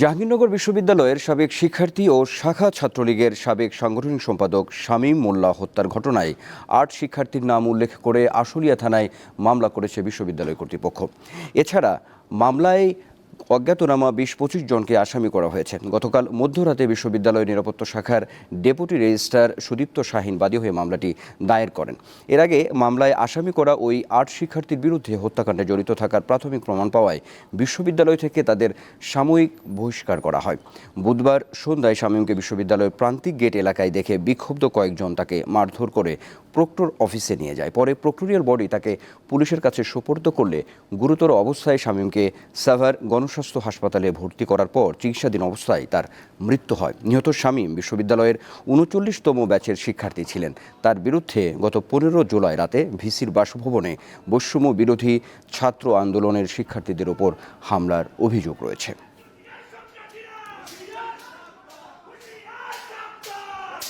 জাহাঙ্গীরনগর বিশ্ববিদ্যালয়ের সাবেক শিক্ষার্থী ও শাখা ছাত্রলীগের সাবেক সাংগঠনিক সম্পাদক শামীম মোল্লা হত্যার ঘটনায় আট শিক্ষার্থীর নাম উল্লেখ করে আশুলিয়া থানায় মামলা করেছে বিশ্ববিদ্যালয় কর্তৃপক্ষ। এছাড়া মামলায় অজ্ঞাতনামা বিশ পঁচিশ জনকে আসামি করা হয়েছে। গতকাল মধ্যরাতে বিশ্ববিদ্যালয় নিরাপত্তা শাখার ডেপুটি রেজিস্ট্রার সুদীপ্ত শাহিন বাদী হয়ে মামলাটি দায়ের করেন। এর আগে মামলায় আসামি করা ওই আট শিক্ষার্থীর বিরুদ্ধে হত্যাকাণ্ডে জড়িত থাকার প্রাথমিক প্রমাণ পাওয়ায় বিশ্ববিদ্যালয় থেকে তাদের সাময়িক বহিষ্কার করা হয়। বুধবার সন্ধ্যায় শামীমকে বিশ্ববিদ্যালয়ের প্রান্তিক গেট এলাকায় দেখে বিক্ষুব্ধ কয়েকজন তাকে মারধর করে প্রক্টর অফিসে নিয়ে যায়। পরে প্রক্টোরিয়াল বডি তাকে পুলিশের কাছে সোপর্দ করলে গুরুতর অবস্থায় শামীমকে সাভার গণস্বাস্থ্য হাসপাতালে ভর্তি করার পর চিকিৎসাধীন অবস্থায় তার মৃত্যু হয়। নিহত শামীম বিশ্ববিদ্যালয়ের উনচল্লিশতম ব্যাচের শিক্ষার্থী ছিলেন। তার বিরুদ্ধে গত পনেরো জুলাই রাতে ভিসির বাসভবনে বৈষম্য বিরোধী ছাত্র আন্দোলনের শিক্ষার্থীদের ওপর হামলার অভিযোগ রয়েছে।